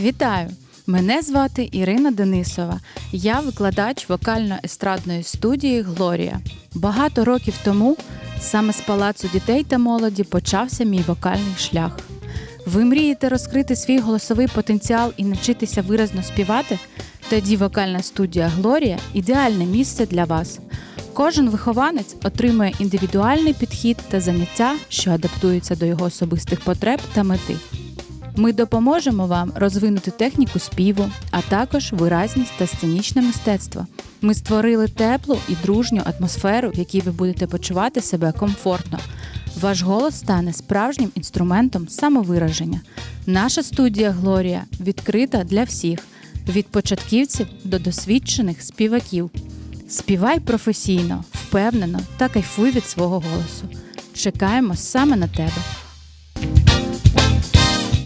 Вітаю! Мене звати Ірина Денисова. Я викладач вокально-естрадної студії Глорія. Багато років тому саме з палацу дітей та молоді почався мій вокальний шлях. Ви мрієте розкрити свій голосовий потенціал і навчитися виразно співати? Тоді вокальна студія Глорія ідеальне місце для вас. Кожен вихованець отримує індивідуальний підхід та заняття, що адаптуються до його особистих потреб та мети. Ми допоможемо вам розвинути техніку співу, а також виразність та сценічне мистецтво. Ми створили теплу і дружню атмосферу, в якій ви будете почувати себе комфортно. Ваш голос стане справжнім інструментом самовираження. Наша студія Глорія відкрита для всіх від початківців до досвідчених співаків. Співай професійно, впевнено та кайфуй від свого голосу. Чекаємо саме на тебе.